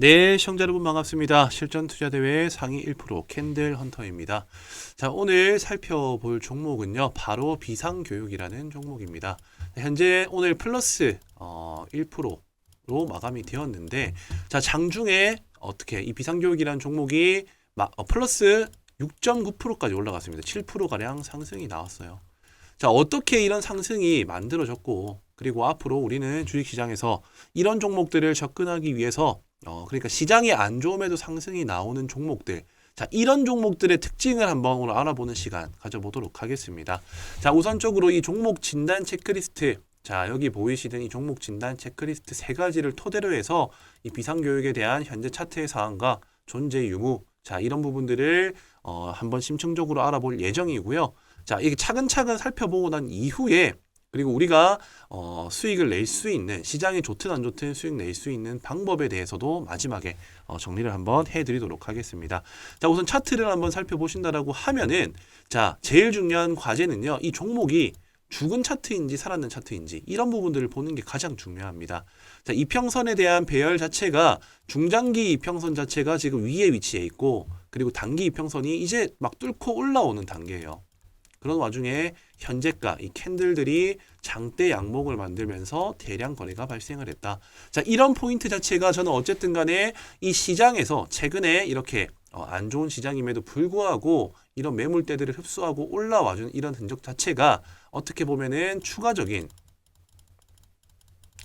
네, 시청자 여러분 반갑습니다. 실전 투자 대회 상위 1% 캔들 헌터입니다. 자, 오늘 살펴볼 종목은요. 바로 비상 교육이라는 종목입니다. 현재 오늘 플러스 어, 1%로 마감이 되었는데 자, 장중에 어떻게 이 비상 교육이라는 종목이 마, 어, 플러스 6.9%까지 올라갔습니다. 7% 가량 상승이 나왔어요. 자, 어떻게 이런 상승이 만들어졌고 그리고 앞으로 우리는 주식시장에서 이런 종목들을 접근하기 위해서 어, 그러니까 시장이 안 좋음에도 상승이 나오는 종목들. 자, 이런 종목들의 특징을 한번 오늘 알아보는 시간 가져보도록 하겠습니다. 자, 우선적으로 이 종목 진단 체크리스트. 자, 여기 보이시는 이 종목 진단 체크리스트 세 가지를 토대로 해서 이 비상교육에 대한 현재 차트의 사항과 존재 유무. 자, 이런 부분들을 어, 한번 심층적으로 알아볼 예정이고요. 자, 이게 차근차근 살펴보고 난 이후에 그리고 우리가 어, 수익을 낼 수 있는 시장이 좋든 안 좋든 수익 낼 수 있는 방법에 대해서도 마지막에 어, 정리를 한번 해드리도록 하겠습니다. 자 우선 차트를 한번 살펴보신다라고 하면은 자 제일 중요한 과제는요 이 종목이 죽은 차트인지 살았는 차트인지 이런 부분들을 보는 게 가장 중요합니다. 자 이평선에 대한 배열 자체가 중장기 이평선 자체가 지금 위에 위치해 있고 그리고 단기 이평선이 이제 막 뚫고 올라오는 단계예요. 그런 와중에 현재가 이 캔들들이 장대 양목을 만들면서 대량 거래가 발생을 했다. 자, 이런 포인트 자체가 저는 어쨌든 간에 이 시장에서 최근에 이렇게 어, 안 좋은 시장임에도 불구하고 이런 매물대들을 흡수하고 올라와준 이런 흔적 자체가 어떻게 보면은 추가적인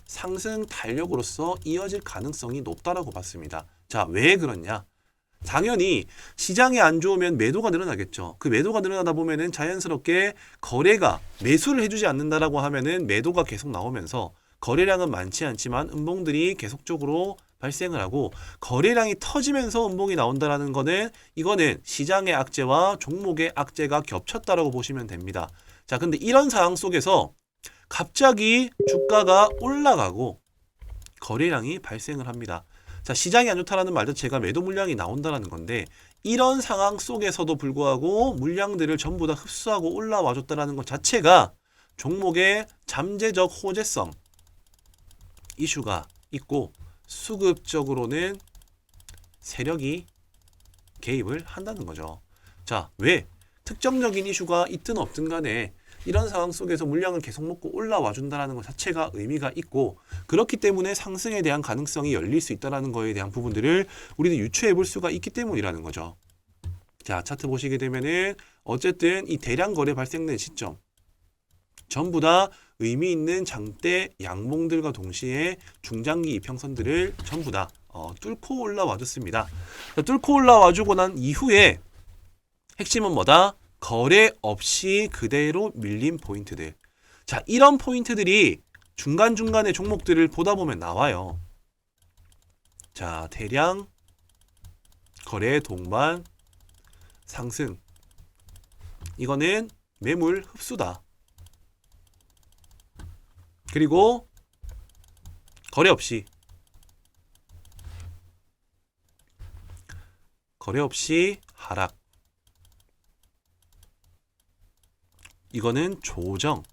상승 탄력으로서 이어질 가능성이 높다라고 봤습니다. 자, 왜 그렇냐? 당연히 시장이 안 좋으면 매도가 늘어나겠죠. 그 매도가 늘어나다 보면은 자연스럽게 거래가 매수를 해주지 않는다라고 하면은 매도가 계속 나오면서 거래량은 많지 않지만 음봉들이 계속적으로 발생을 하고 거래량이 터지면서 음봉이 나온다라는 거는 이거는 시장의 악재와 종목의 악재가 겹쳤다라고 보시면 됩니다. 자, 근데 이런 상황 속에서 갑자기 주가가 올라가고 거래량이 발생을 합니다. 자, 시장이 안 좋다라는 말 자체가 매도 물량이 나온다라는 건데 이런 상황 속에서도 불구하고 물량들을 전부 다 흡수하고 올라와 줬다라는 것 자체가 종목의 잠재적 호재성 이슈가 있고 수급적으로는 세력이 개입을 한다는 거죠. 자, 왜 특정적인 이슈가 있든 없든 간에 이런 상황 속에서 물량을 계속 먹고 올라와 준다라는 것 자체가 의미가 있고 그렇기 때문에 상승에 대한 가능성이 열릴 수 있다라는 거에 대한 부분들을 우리도 유추해 볼 수가 있기 때문이라는 거죠. 자, 차트 보시게 되면은 어쨌든 이 대량 거래 발생된 시점 전부 다 의미 있는 장대 양봉들과 동시에 중장기 이평선들을 전부 다 어, 뚫고 올라와 줬습니다. 뚫고 올라와 주고 난 이후에 핵심은 뭐다? 거래 없이 그대로 밀린 포인트들. 자, 이런 포인트들이 중간중간의 종목들을 보다 보면 나와요. 자, 대량 거래 동반 상승. 이거는 매물 흡수다. 그리고 거래 없이 거래 없이 하락. 이거는 조정.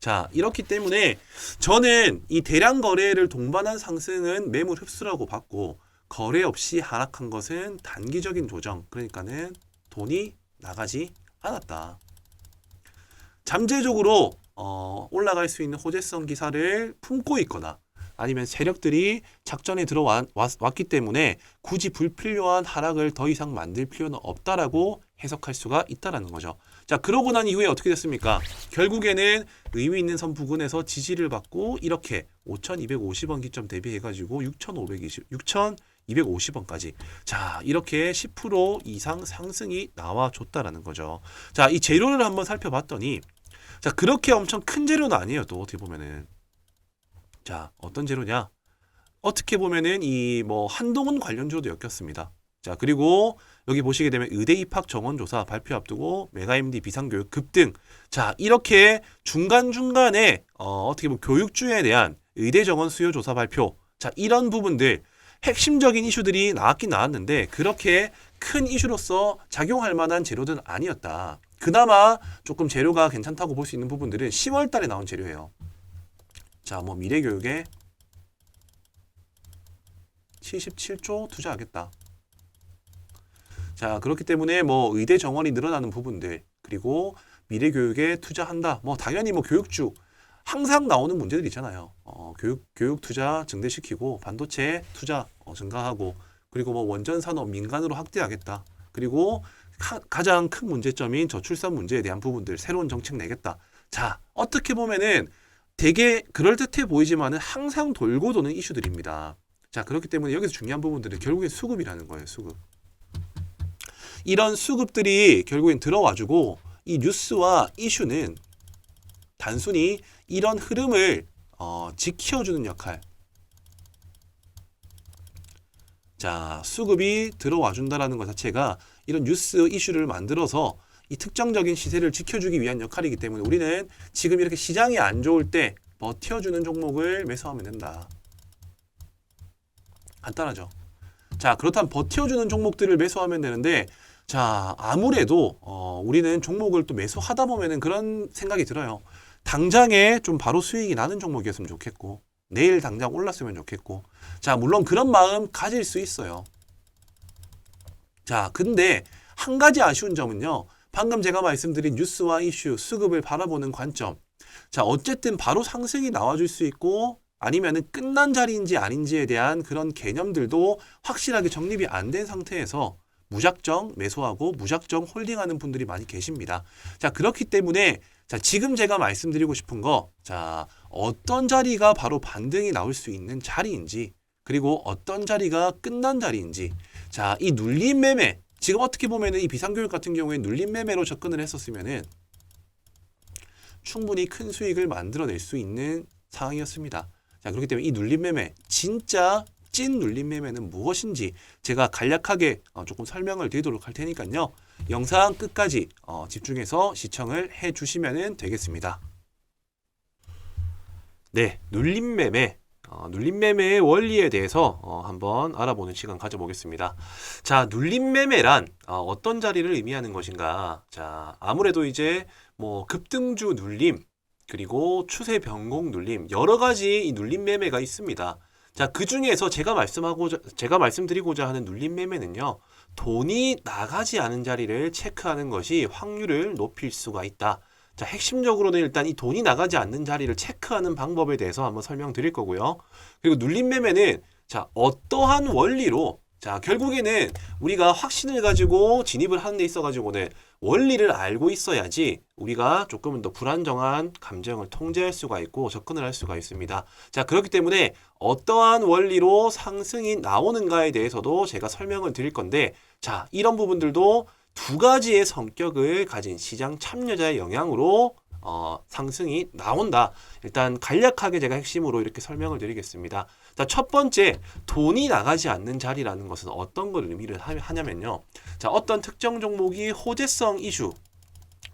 자, 이렇기 때문에 저는 이 대량 거래를 동반한 상승은 매물 흡수라고 봤고 거래 없이 하락한 것은 단기적인 조정. 그러니까는 돈이 나가지 않았다. 잠재적으로 어, 올라갈 수 있는 호재성 기사를 품고 있거나 아니면 세력들이 작전에 들어왔기 때문에 굳이 불필요한 하락을 더 이상 만들 필요는 없다라고 해석할 수가 있다라는 거죠. 자, 그러고 난 이후에 어떻게 됐습니까? 결국에는 의미 있는 선 부근에서 지지를 받고 이렇게 5,250원 기점 대비해 가지고 6,520 6,250원까지. 자, 이렇게 10% 이상 상승이 나와 줬다라는 거죠. 자, 이 재료를 한번 살펴봤더니 자, 그렇게 엄청 큰 재료는 아니에요. 또 어떻게 보면은 자, 어떤 재료냐? 어떻게 보면은 이 뭐 한동훈 관련 주로도 엮였습니다. 자, 그리고 여기 보시게 되면 의대 입학 정원 조사 발표 앞두고 메가 MD 비상교육 급등. 자, 이렇게 중간중간에 어, 어떻게 보면 교육주에 대한 의대 정원 수요 조사 발표. 자, 이런 부분들 핵심적인 이슈들이 나왔긴 나왔는데 그렇게 큰 이슈로서 작용할 만한 재료들은 아니었다. 그나마 조금 재료가 괜찮다고 볼 수 있는 부분들은 10월 달에 나온 재료예요. 자, 뭐 미래 교육의 77조 투자하겠다. 자, 그렇기 때문에 뭐 의대 정원이 늘어나는 부분들 그리고 미래 교육에 투자한다. 뭐 당연히 뭐 교육주 항상 나오는 문제들 있잖아요. 어, 교육 교육 투자 증대시키고 반도체 투자 어, 증가하고 그리고 뭐 원전 산업 민간으로 확대하겠다. 그리고 가, 가장 큰 문제점인 저출산 문제에 대한 부분들 새로운 정책 내겠다. 자, 어떻게 보면은 되게 그럴듯해 보이지만은 항상 돌고 도는 이슈들입니다. 자, 그렇기 때문에 여기서 중요한 부분들은 결국엔 수급이라는 거예요, 수급. 이런 수급들이 결국엔 들어와주고 이 뉴스와 이슈는 단순히 이런 흐름을 어, 지켜주는 역할. 자, 수급이 들어와 준다라는 것 자체가 이런 뉴스 이슈를 만들어서 이 특정적인 시세를 지켜주기 위한 역할이기 때문에 우리는 지금 이렇게 시장이 안 좋을 때 버텨주는 종목을 매수하면 된다. 간단하죠. 자, 그렇다면 버텨주는 종목들을 매수하면 되는데, 자, 아무래도, 어, 우리는 종목을 또 매수하다 보면은 그런 생각이 들어요. 당장에 좀 바로 수익이 나는 종목이었으면 좋겠고, 내일 당장 올랐으면 좋겠고, 자, 물론 그런 마음 가질 수 있어요. 자, 근데 한 가지 아쉬운 점은요. 방금 제가 말씀드린 뉴스와 이슈, 수급을 바라보는 관점. 자, 어쨌든 바로 상승이 나와줄 수 있고 아니면은 끝난 자리인지 아닌지에 대한 그런 개념들도 확실하게 정립이 안 된 상태에서 무작정 매수하고 무작정 홀딩하는 분들이 많이 계십니다. 자, 그렇기 때문에 자, 지금 제가 말씀드리고 싶은 거, 자, 어떤 자리가 바로 반등이 나올 수 있는 자리인지, 그리고 어떤 자리가 끝난 자리인지, 자, 이 눌림 매매, 지금 어떻게 보면은 이 비상교육 같은 경우에 눌림 매매로 접근을 했었으면은 충분히 큰 수익을 만들어낼 수 있는 상황이었습니다. 자, 그렇기 때문에 이 눌림 매매, 진짜 찐 눌림 매매는 무엇인지 제가 간략하게 어, 조금 설명을 드리도록 할 테니까요. 영상 끝까지 어, 집중해서 시청을 해 주시면 되겠습니다. 네, 눌림 매매. 어, 눌림 매매의 원리에 대해서 어, 한번 알아보는 시간 가져보겠습니다. 자, 눌림 매매란 어, 떤 자리를 의미하는 것인가? 자, 아무래도 이제 뭐 급등주 눌림 그리고 추세 변곡 눌림 여러 가지 이 눌림 매매가 있습니다. 자, 그 중에서 제가 말씀하고자 제가 말씀드리고자 하는 눌림 매매는요. 돈이 나가지 않은 자리를 체크하는 것이 확률을 높일 수가 있다. 자, 핵심적으로는 일단 이 돈이 나가지 않는 자리를 체크하는 방법에 대해서 한번 설명드릴 거고요. 그리고 눌림 매매는 자, 어떠한 원리로 자, 결국에는 우리가 확신을 가지고 진입을 하는 데 있어 가지고는 원리를 알고 있어야지 우리가 조금은 더 불안정한 감정을 통제할 수가 있고 접근을 할 수가 있습니다. 자, 그렇기 때문에 어떠한 원리로 상승이 나오는가에 대해서도 제가 설명을 드릴 건데 자, 이런 부분들도 두 가지의 성격을 가진 시장 참여자의 영향으로 어, 상승이 나온다. 일단 간략하게 제가 핵심으로 이렇게 설명을 드리겠습니다. 자, 첫 번째, 돈이 나가지 않는 자리라는 것은 어떤 걸 의미를 하냐면요. 자, 어떤 특정 종목이 호재성 이슈.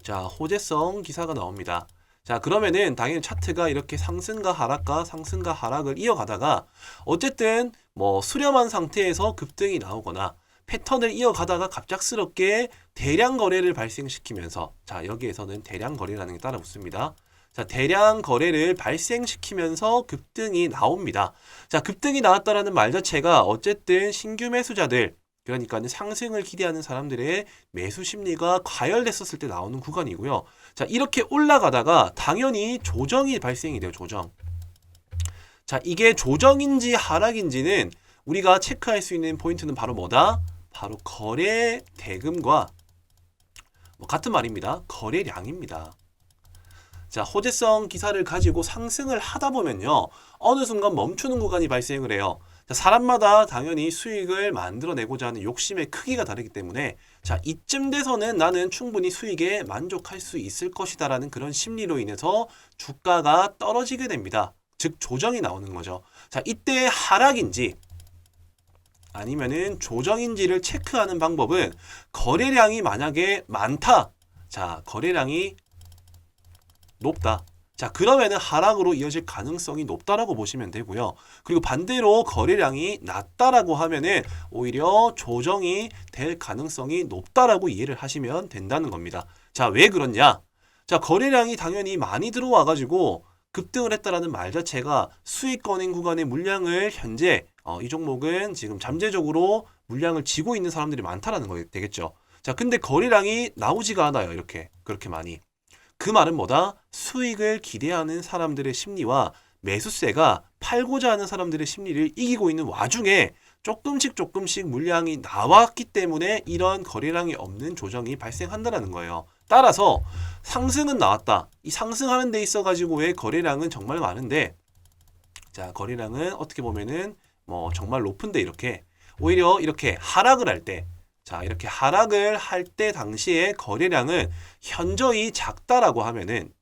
자, 호재성 기사가 나옵니다. 자, 그러면은 당연히 차트가 이렇게 상승과 하락과 상승과 하락을 이어가다가 어쨌든 뭐 수렴한 상태에서 급등이 나오거나 패턴을 이어가다가 갑작스럽게 대량 거래를 발생시키면서 자 여기에서는 대량 거래라는 게 따라 붙습니다. 자 대량 거래를 발생시키면서 급등이 나옵니다. 자 급등이 나왔다라는 말 자체가 어쨌든 신규 매수자들 그러니까 상승을 기대하는 사람들의 매수 심리가 과열됐었을 때 나오는 구간이고요. 자 이렇게 올라가다가 당연히 조정이 발생이 돼요. 조정. 자 이게 조정인지 하락인지는 우리가 체크할 수 있는 포인트는 바로 뭐다? 바로 거래 대금과 뭐 같은 말입니다. 거래량입니다. 자, 호재성 기사를 가지고 상승을 하다 보면요. 어느 순간 멈추는 구간이 발생을 해요. 자, 사람마다 당연히 수익을 만들어내고자 하는 욕심의 크기가 다르기 때문에 자, 이쯤 돼서는 나는 충분히 수익에 만족할 수 있을 것이다라는 그런 심리로 인해서 주가가 떨어지게 됩니다. 즉 조정이 나오는 거죠. 자, 이때 하락인지 아니면은 조정인지를 체크하는 방법은 거래량이 만약에 많다. 자, 거래량이 높다. 자, 그러면은 하락으로 이어질 가능성이 높다라고 보시면 되고요. 그리고 반대로 거래량이 낮다라고 하면은 오히려 조정이 될 가능성이 높다라고 이해를 하시면 된다는 겁니다. 자, 왜 그렇냐? 자, 거래량이 당연히 많이 들어와 가지고 급등을 했다라는 말 자체가 수익권인 구간의 물량을 현재 어, 이 종목은 지금 잠재적으로 물량을 지고 있는 사람들이 많다라는 거 되겠죠. 자, 근데 거래량이 나오지가 않아요. 이렇게 그렇게 많이. 그 말은 뭐다? 수익을 기대하는 사람들의 심리와 매수세가 팔고자 하는 사람들의 심리를 이기고 있는 와중에 조금씩 조금씩 물량이 나왔기 때문에 이런 거래량이 없는 조정이 발생한다라는 거예요. 따라서 상승은 나왔다. 이 상승하는 데 있어 가지고의 거래량은 정말 많은데 자, 거래량은 어떻게 보면은 뭐 정말 높은데 이렇게 오히려 이렇게 하락을 할때 자, 이렇게 하락을 할 때 당시에 거래량은 현저히 작다라고 하면은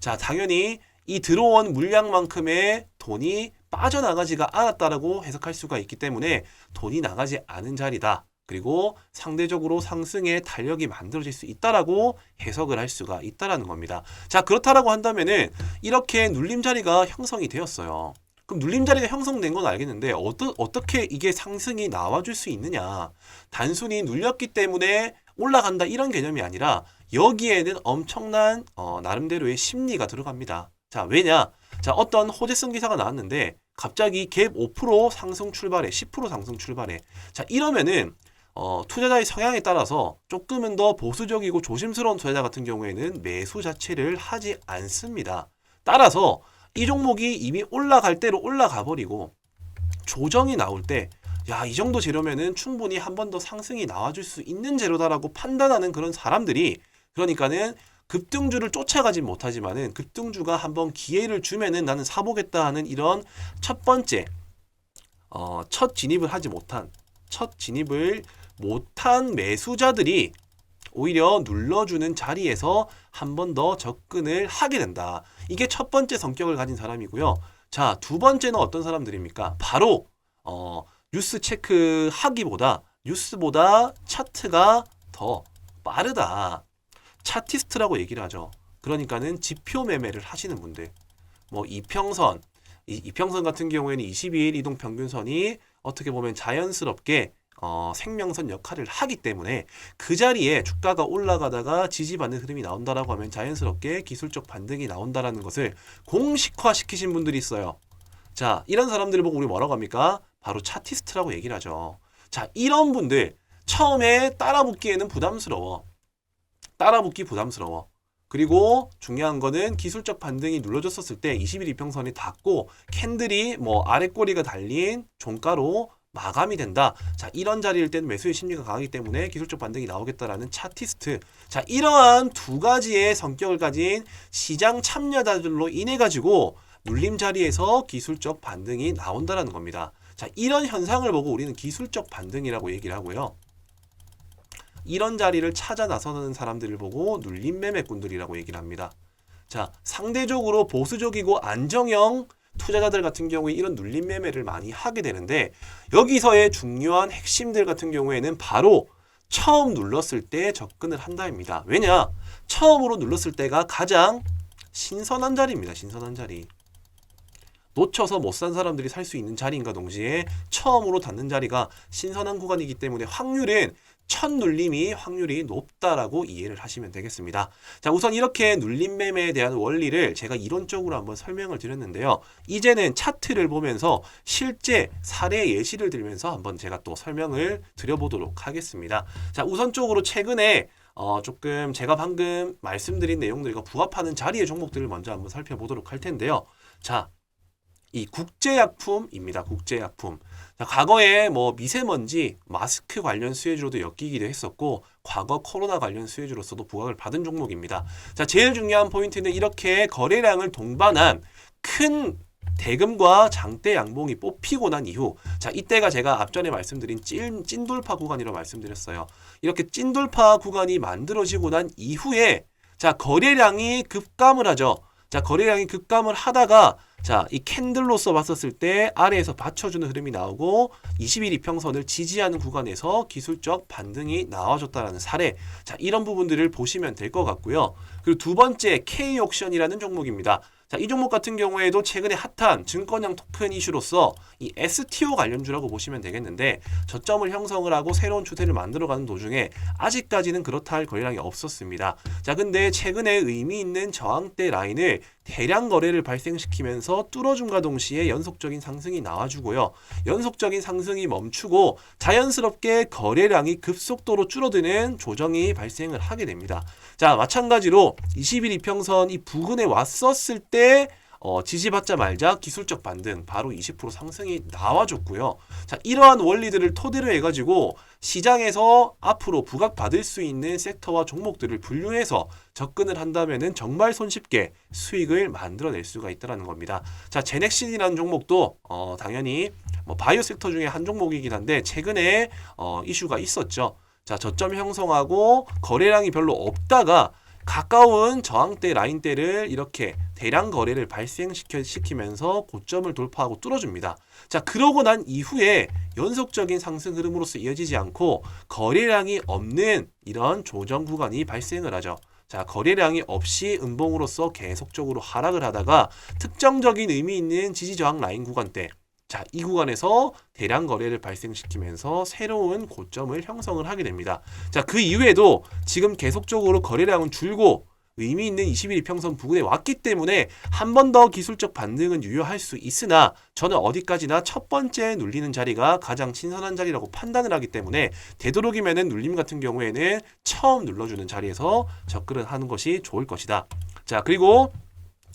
자, 당연히 이 들어온 물량만큼의 돈이 빠져나가지가 않았다라고 해석할 수가 있기 때문에 돈이 나가지 않은 자리다. 그리고 상대적으로 상승의 탄력이 만들어질 수 있다라고 해석을 할 수가 있다라는 겁니다. 자, 그렇다라고 한다면은 이렇게 눌림 자리가 형성이 되었어요. 그럼 눌림 자리가 형성된 건 알겠는데 어떠, 어떻게 이게 상승이 나와줄 수 있느냐? 단순히 눌렸기 때문에 올라간다 이런 개념이 아니라 여기에는 엄청난 어, 나름대로의 심리가 들어갑니다. 자, 왜냐? 자, 어떤 호재성 기사가 나왔는데 갑자기 갭 5% 상승 출발해, 10% 상승 출발해. 자, 이러면은 어, 투자자의 성향에 따라서 조금은 더 보수적이고 조심스러운 투자자 같은 경우에는 매수 자체를 하지 않습니다. 따라서 이 종목이 이미 올라갈 대로 올라가 버리고 조정이 나올 때 야, 이 정도 재료면은 충분히 한 번 더 상승이 나와줄 수 있는 재료다라고 판단하는 그런 사람들이 그러니까는 급등주를 쫓아가지 못하지만은 급등주가 한번 기회를 주면은 나는 사보겠다 하는 이런 첫 번째 어, 첫 진입을 하지 못한 첫 진입을 못한 매수자들이 오히려 눌러주는 자리에서 한 번 더 접근을 하게 된다. 이게 첫 번째 성격을 가진 사람이고요. 자, 두 번째는 어떤 사람들입니까? 바로 어, 뉴스 체크 하기보다 뉴스보다 차트가 더 빠르다. 차티스트라고 얘기를 하죠. 그러니까는 지표 매매를 하시는 분들. 뭐 이평선, 이, 이평선 같은 경우에는 22일 이동 평균선이 어떻게 보면 자연스럽게 어, 생명선 역할을 하기 때문에 그 자리에 주가가 올라가다가 지지받는 흐름이 나온다라고 하면 자연스럽게 기술적 반등이 나온다라는 것을 공식화 시키신 분들이 있어요. 자, 이런 사람들을 보고 우리 뭐라고 합니까? 바로 차티스트라고 얘기를 하죠. 자, 이런 분들 처음에 따라붙기에는 부담스러워. 따라붙기 부담스러워. 그리고 중요한 거는 기술적 반등이 눌러졌었을 때 20일 이평선이 닿고 캔들이 뭐 아래 꼬리가 달린 종가로 마감이 된다. 자, 이런 자리일 때는 매수의 심리가 강하기 때문에 기술적 반등이 나오겠다라는 차티스트. 자, 이러한 두 가지의 성격을 가진 시장 참여자들로 인해 가지고 눌림 자리에서 기술적 반등이 나온다라는 겁니다. 자, 이런 현상을 보고 우리는 기술적 반등이라고 얘기를 하고요. 이런 자리를 찾아 나서는 사람들을 보고 눌림 매매꾼들이라고 얘기를 합니다. 자, 상대적으로 보수적이고 안정형 투자자들 같은 경우에 이런 눌림 매매를 많이 하게 되는데 여기서의 중요한 핵심들 같은 경우에는 바로 처음 눌렀을 때 접근을 한다입니다. 왜냐? 처음으로 눌렀을 때가 가장 신선한 자리입니다. 신선한 자리. 놓쳐서 못 산 사람들이 살 수 있는 자리인가 동시에 처음으로 닿는 자리가 신선한 구간이기 때문에 확률은 첫 눌림이 확률이 높다라고 이해를 하시면 되겠습니다. 자, 우선 이렇게 눌림 매매에 대한 원리를 제가 이론적으로 한번 설명을 드렸는데요. 이제는 차트를 보면서 실제 사례 예시를 들면서 한번 제가 또 설명을 드려보도록 하겠습니다. 자, 우선적으로 최근에 어, 조금 제가 방금 말씀드린 내용들과 부합하는 자리의 종목들을 먼저 한번 살펴보도록 할 텐데요. 자, 이 국제약품입니다. 국제약품. 자, 과거에 뭐 미세먼지, 마스크 관련 수혜주로도 엮이기도 했었고, 과거 코로나 관련 수혜주로서도 부각을 받은 종목입니다. 자, 제일 중요한 포인트는 이렇게 거래량을 동반한 큰 대금과 장대 양봉이 뽑히고 난 이후 자 이때가 제가 앞전에 말씀드린 찐, 찐돌파 구간이라고 말씀드렸어요 이렇게 찐돌파 구간이 만들어지고 난 이후에 자 거래량이 급감을 하죠 자 거래량이 급감을 하다가 자, 이 캔들로서 봤었을 때 아래에서 받쳐주는 흐름이 나오고 21 이평선을 지지하는 구간에서 기술적 반등이 나와줬다라는 사례. 자, 이런 부분들을 보시면 될 것 같고요. 그리고 두 번째 K 옥션이라는 종목입니다. 자, 이 종목 같은 경우에도 최근에 핫한 증권형 토큰 이슈로서 이 STO 관련주라고 보시면 되겠는데 저점을 형성을 하고 새로운 추세를 만들어가는 도중에 아직까지는 그렇다 할 거래량이 없었습니다. 자, 근데 최근에 의미 있는 저항대 라인을 대량 거래를 발생시키면서 뚫어줌과 동시에 연속적인 상승이 나와주고요. 연속적인 상승이 멈추고 자연스럽게 거래량이 급속도로 줄어드는 조정이 발생을 하게 됩니다. 자, 마찬가지로 21 이평선 이 부근에 왔었을 때 어, 지지받자 말자 기술적 반등 바로 20% 상승이 나와줬고요. 자, 이러한 원리들을 토대로 해가지고 시장에서 앞으로 부각받을 수 있는 섹터와 종목들을 분류해서 접근을 한다면은 정말 손쉽게 수익을 만들어낼 수가 있다는 겁니다. 자, 제넥신이라는 종목도 어, 당연히 뭐 바이오 섹터 중에 한 종목이긴 한데 최근에 어, 이슈가 있었죠. 자, 저점 형성하고 거래량이 별로 없다가 가까운 저항대 라인대를 이렇게 대량 거래를 발생시키면서 고점을 돌파하고 뚫어줍니다. 자, 그러고 난 이후에 연속적인 상승 흐름으로서 이어지지 않고 거래량이 없는 이런 조정 구간이 발생을 하죠. 자, 거래량이 없이 음봉으로서 계속적으로 하락을 하다가 특정적인 의미 있는 지지 저항 라인 구간대 자, 이 구간에서 대량 거래를 발생시키면서 새로운 고점을 형성을 하게 됩니다. 자, 그 이후에도 지금 계속적으로 거래량은 줄고 의미 있는 21 이평선 부근에 왔기 때문에 한 번 더 기술적 반등은 유효할 수 있으나 저는 어디까지나 첫 번째 눌리는 자리가 가장 신선한 자리라고 판단을 하기 때문에 되도록이면은 눌림 같은 경우에는 처음 눌러주는 자리에서 접근을 하는 것이 좋을 것이다. 자, 그리고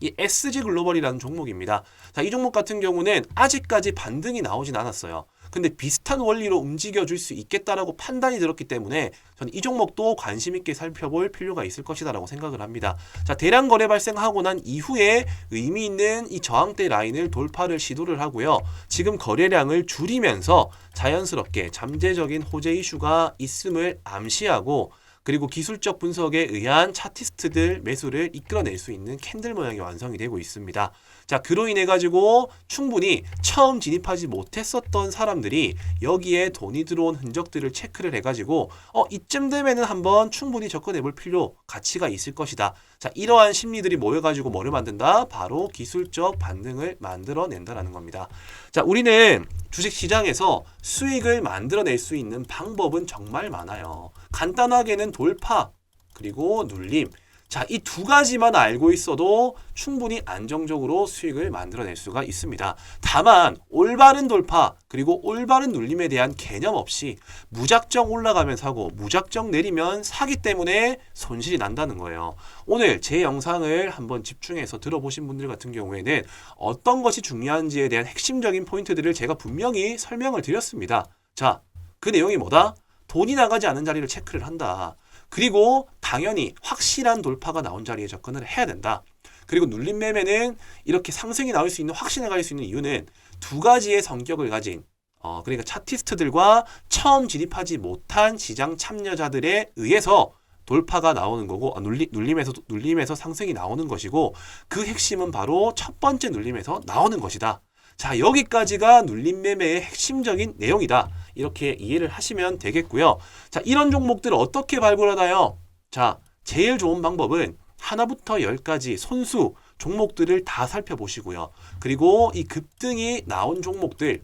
이 SG 글로벌이라는 종목입니다. 자, 이 종목 같은 경우는 아직까지 반등이 나오진 않았어요. 근데 비슷한 원리로 움직여 줄 수 있겠다라고 판단이 들었기 때문에 저는 이 종목도 관심 있게 살펴볼 필요가 있을 것이다라고 생각을 합니다. 자, 대량 거래 발생하고 난 이후에 의미 있는 이 저항대 라인을 돌파를 시도를 하고요. 지금 거래량을 줄이면서 자연스럽게 잠재적인 호재 이슈가 있음을 암시하고 그리고 기술적 분석에 의한 차티스트들 매수를 이끌어낼 수 있는 캔들 모양이 완성이 되고 있습니다. 자, 그로 인해 가지고 충분히 처음 진입하지 못했었던 사람들이 여기에 돈이 들어온 흔적들을 체크를 해 가지고 어, 이쯤 되면은 한번 충분히 접근해 볼 필요 가치가 있을 것이다. 자, 이러한 심리들이 모여 가지고 뭐를 만든다? 바로 기술적 반등을 만들어 낸다라는 겁니다. 자, 우리는 주식 시장에서 수익을 만들어낼 수 있는 방법은 정말 많아요. 간단하게는 돌파, 그리고 눌림. 자, 이 두 가지만 알고 있어도 충분히 안정적으로 수익을 만들어낼 수가 있습니다. 다만, 올바른 돌파, 그리고 올바른 눌림에 대한 개념 없이 무작정 올라가면 사고, 무작정 내리면 사기 때문에 손실이 난다는 거예요. 오늘 제 영상을 한번 집중해서 들어보신 분들 같은 경우에는 어떤 것이 중요한지에 대한 핵심적인 포인트들을 제가 분명히 설명을 드렸습니다. 자, 그 내용이 뭐다? 돈이 나가지 않은 자리를 체크를 한다. 그리고 당연히 확실한 돌파가 나온 자리에 접근을 해야 된다. 그리고 눌림 매매는 이렇게 상승이 나올 수 있는 확신을 가질 수 있는 이유는 두 가지의 성격을 가진 어 그러니까 차티스트들과 처음 진입하지 못한 시장 참여자들에 의해서 돌파가 나오는 거고 아, 눌리, 눌림에서 눌림에서 상승이 나오는 것이고 그 핵심은 바로 첫 번째 눌림에서 나오는 것이다. 자 여기까지가 눌림 매매의 핵심적인 내용이다. 이렇게 이해를 하시면 되겠고요. 자 이런 종목들을 어떻게 발굴하나요? 자 제일 좋은 방법은 하나부터 열까지 손수 종목들을 다 살펴보시고요. 그리고 이 급등이 나온 종목들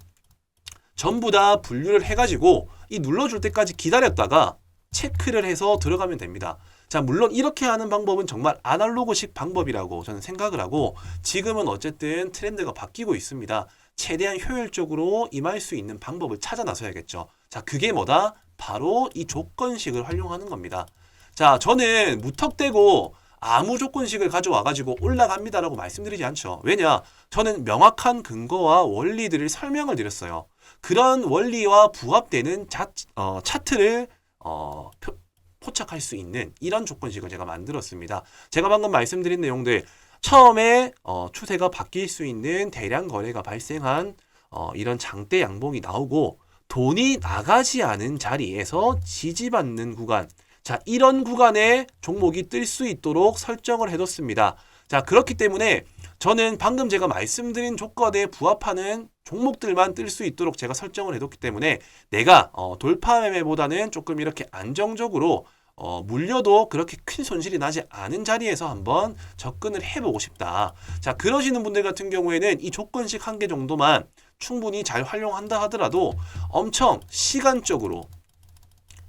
전부 다 분류를 해가지고 이 눌러줄 때까지 기다렸다가 체크를 해서 들어가면 됩니다. 자, 물론 이렇게 하는 방법은 정말 아날로그식 방법이라고 저는 생각을 하고 지금은 어쨌든 트렌드가 바뀌고 있습니다. 최대한 효율적으로 임할 수 있는 방법을 찾아 나서야겠죠. 자, 그게 뭐다? 바로 이 조건식을 활용하는 겁니다. 자, 저는 무턱대고 아무 조건식을 가져와가지고 올라갑니다라고 말씀드리지 않죠. 왜냐? 저는 명확한 근거와 원리들을 설명을 드렸어요. 그런 원리와 부합되는 자, 어, 차트를 어, 표, 포착할 수 있는 이런 조건식을 제가 만들었습니다. 제가 방금 말씀드린 내용들 처음에 어, 추세가 바뀔 수 있는 대량 거래가 발생한 어, 이런 장대 양봉이 나오고 돈이 나가지 않은 자리에서 지지받는 구간 자 이런 구간에 종목이 뜰 수 있도록 설정을 해뒀습니다. 자 그렇기 때문에 저는 방금 제가 말씀드린 조건에 부합하는 종목들만 뜰 수 있도록 제가 설정을 해뒀기 때문에 내가 어, 돌파 매매보다는 조금 이렇게 안정적으로 어, 물려도 그렇게 큰 손실이 나지 않은 자리에서 한번 접근을 해보고 싶다. 자, 그러시는 분들 같은 경우에는 이 조건식 한 개 정도만 충분히 잘 활용한다 하더라도 엄청 시간적으로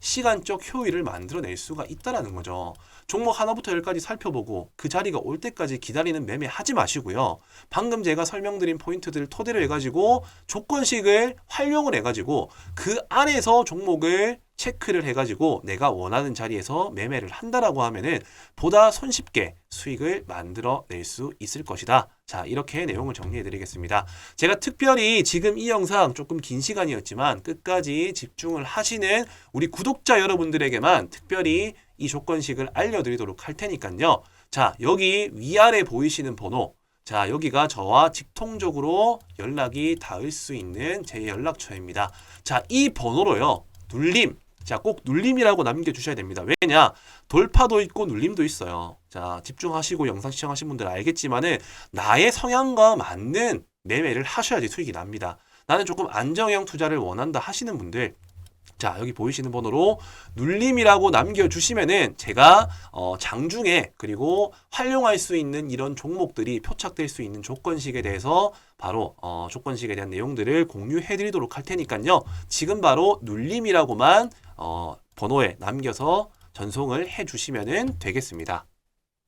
시간적 효율을 만들어낼 수가 있다라는 거죠. 종목 하나부터 열까지 살펴보고 그 자리가 올 때까지 기다리는 매매 하지 마시고요. 방금 제가 설명드린 포인트들을 토대로 해가지고 조건식을 활용을 해가지고 그 안에서 종목을 체크를 해가지고 내가 원하는 자리에서 매매를 한다라고 하면은 보다 손쉽게 수익을 만들어낼 수 있을 것이다. 자, 이렇게 내용을 정리해 드리겠습니다. 제가 특별히 지금 이 영상 조금 긴 시간이었지만 끝까지 집중을 하시는 우리 구독자 여러분들에게만 특별히 이 조건식을 알려드리도록 할 테니까요. 자, 여기 위아래 보이시는 번호. 자, 여기가 저와 직통적으로 연락이 닿을 수 있는 제 연락처입니다. 자, 이 번호로요. 눌림. 자, 꼭 눌림이라고 남겨주셔야 됩니다. 왜냐? 돌파도 있고 눌림도 있어요. 자, 집중하시고 영상 시청하신 분들 알겠지만은 나의 성향과 맞는 매매를 하셔야지 수익이 납니다. 나는 조금 안정형 투자를 원한다 하시는 분들 자 여기 보이시는 번호로 눌림이라고 남겨주시면은 제가 어, 장중에 그리고 활용할 수 있는 이런 종목들이 표착될 수 있는 조건식에 대해서 바로 어, 조건식에 대한 내용들을 공유해 드리도록 할 테니까요 지금 바로 눌림이라고만 어, 번호에 남겨서 전송을 해 주시면은 되겠습니다.